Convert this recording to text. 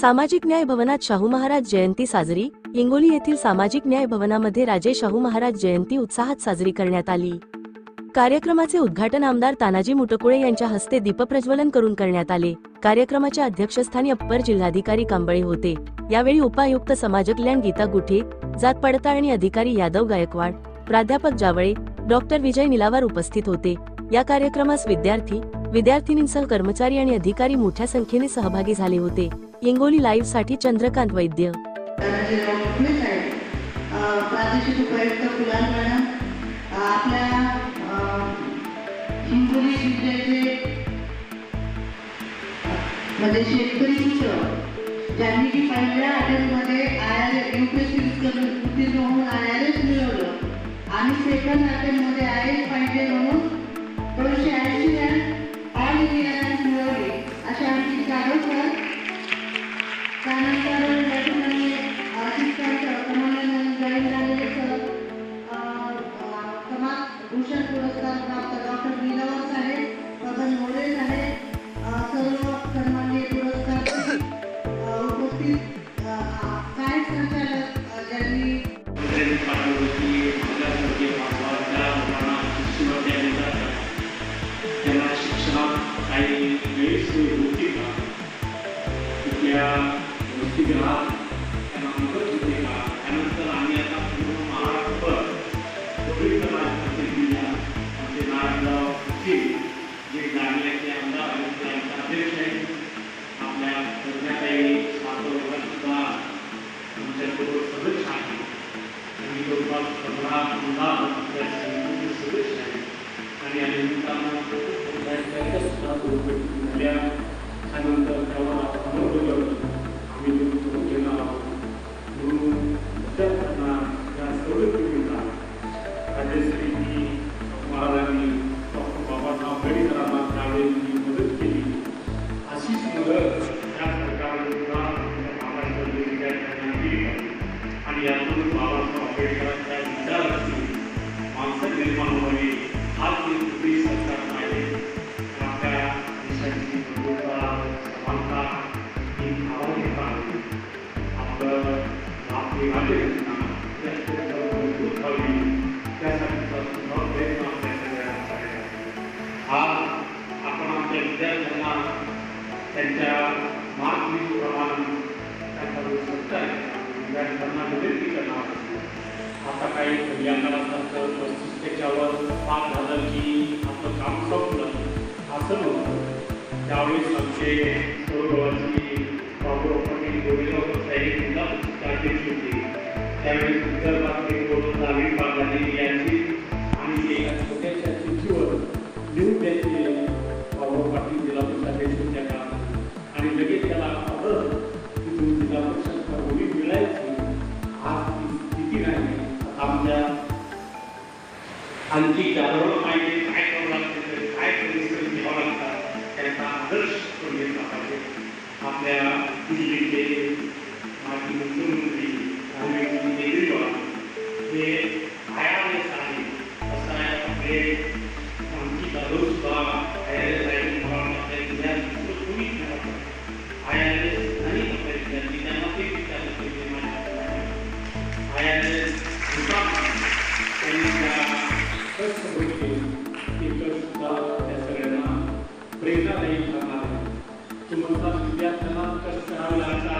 सामाजिक न्याय भवनात शाहू महाराज जयंती साजरी. इंगोली येथील सामाजिक न्याय भवनामध्ये राजे शाहू महाराज जयंती उत्साहात साजरी करण्यात आली. कार्यक्रमाचे उद्घाटन आमदार तानाजी मुटकुळे यांच्या हस्ते दीपप्रज्वलन करून करण्यात आले. कार्यक्रमाच्या अध्यक्षस्थानी अप्पर जिल्हाधिकारी कांबळे होते. यावेळी उपायुक्त समाजकल्याण गीता गुठे जात पडताळणी अधिकारी यादव गायकवाड प्राध्यापक जावळे डॉक्टर विजय निलावार उपस्थित होते. या कार्यक्रमास विद्यार्थी विद्यार्थिनींसह कर्मचारी आणि अधिकारी मोठ्या संख्येने सहभागी झाले होते. इंगोली लाईव्हसाठी चंद्रकांत वैद्य. प्रादेशिक उपायुक्त कुलाल मॅडम आपल्या हिंगोली जिल्ह्याचे म्हणजे शेतकरी मित्र ज्यांनी की पहिल्या अटेम्प्टमध्ये I R U P S C उत्तीर्ण होऊन आय आर एस मिळवलं आणि सेकंड अटेम्प्टमध्ये आय एस पाहिजे म्हणून दोनशे जे नागरिक आमदार आणि ते अध्यक्ष आहेत जवळपास पंधरा पंधरा आपल्या समितीचे सदस्य आहेत आणि या निमित्तानं त्यांच्या सुद्धा दुर्घटना झाल्या त्यानंतर त्यावर अनुभव आम्ही देशाची बंधुता समानता ही आवश्यकता आहे आपलं आपली राज्यघटना जास्तीत जास्त मजबूत व्हावी त्यासाठीचा सुद्धा प्रयत्न आपल्या सगळ्यांना करायचा आहे. आज आपण आमच्या विद्यार्थ्यांना त्यांच्या मार्गदर्शनाप्रमाणे त्यांचा जो सत्य आहे विद्यार्थ्यांना विनंती करणार आता काही पहिल्यांदासारखं पस्तीस त्याच्यावर पाच झालं की आपलं काम संपलं. असं नव्हतं. त्यावेळेस आमचे गौरवाची बाबूराव पाटील गोविंदराव साहेब सुद्धा अध्यक्ष होते. त्यावेळेस विदर्भातले बोलून आणखी जागरण पाहिजे काय करावं लागतं काय परिश्रम घ्यावं लागतात त्यांचा आदर्श करून घेतला पाहिजे. आपल्या दिल्लीचे माजी मुख्यमंत्री अरविंद केजरीवाल हे आय आहे असं आहे आपले आणखी जाधव सुद्धा आय एस आहे मला वाटतं विद्यार्थी कोणी आय एस नाही आपल्या विद्यार्थी त्यांना ते विचारलं पाहिजे माझ्या आय एस कष्ट बघितले ते त्या सगळ्यांना प्रेरणादायी ठरणार आहे. तुम्हाला विद्यार्थ्यांना कष्ट करावे लागतात